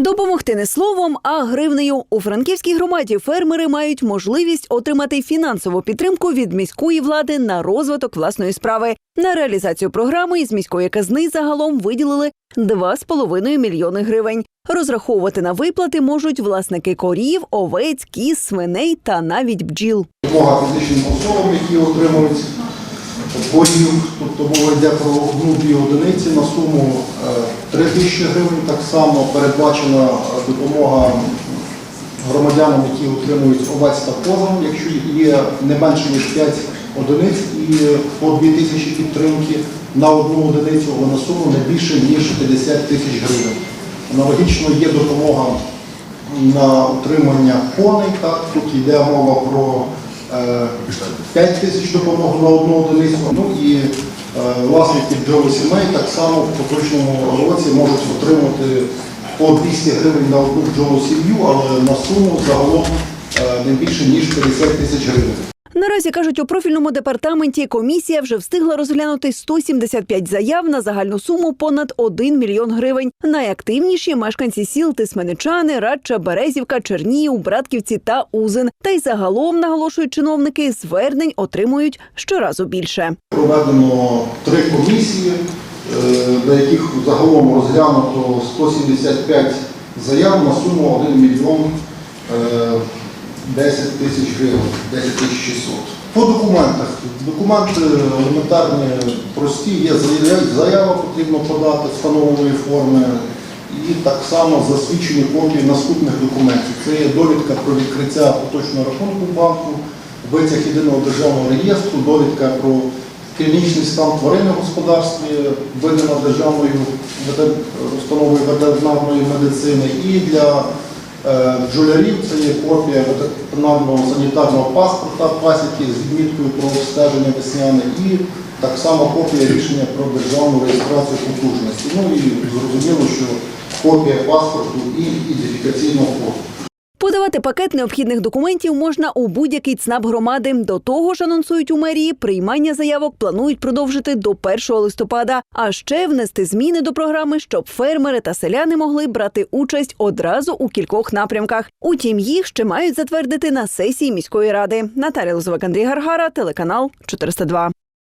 Допомогти не словом, а гривнею. У франківській громаді фермери мають можливість отримати фінансову підтримку від міської влади на розвиток власної справи. На реалізацію програми із міської казни загалом виділили 2,5 мільйони гривень. Розраховувати на виплати можуть власники корів, овець, кіз, свиней та навіть бджіл. Допомога фізичним особам, які отримують боїв, тобто мова йде про одну-дві одиниці на суму е, 3 тисячі гривень. Так само передбачена е, допомога громадянам, які отримують овець та козам, якщо є не менше ніж 5 одиниць і по 2 тисячі підтримки на одну одиницю, але на суму не більше ніж 50 тисяч гривень. Аналогічно є допомога на утримання коней. Так, тут йде мова про е, 5 тисяч допомог на одну одиницю. Ну і е, власники бджолосімей так само в поточному році можуть отримати по 200 гривень на одну бджолосім'ю, але на суму загалом е, не більше ніж 50 тисяч гривень. Наразі кажуть, у профільному департаменті комісія вже встигла розглянути 175 заяв на загальну суму понад 1 мільйон гривень. Найактивніші мешканці сіл Тисменичани, Радча, Березівка, Чернігів, Братківці та Узин. Та й загалом наголошують чиновники, звернень отримують щоразу більше. Проведено три комісії, е, на яких загалом розглянуто 175 заяв на суму 1 мільйон е, 10 тисяч гривень, 10 тисяч 600. По документах. Документи елементарні, прості, є заява, потрібно подати встановленої форми і так само засвідчені копії наступних документів. Це є довідка про відкриття поточного рахунку банку, витяг єдиного державного реєстру, довідка про клінічний стан тварини в господарстві, видана державною установою ветеринарної медицини. І для бджолярів це є копія ветеринарного санітарного паспорта пасіки з відміткою про обстеження весняне і так само копія рішення про державну реєстрацію потужності. Ну і зрозуміло, що копія паспорту і ідентифікаційного коду. Подавати пакет необхідних документів можна у будь-який ЦНАП громади. До того ж, анонсують у мерії, приймання заявок планують продовжити до 1 листопада, а ще внести зміни до програми, щоб фермери та селяни могли брати участь одразу у кількох напрямках. Утім, їх ще мають затвердити на сесії міської ради. Наталя Лозовик, Андрій Гаргара, телеканал 402.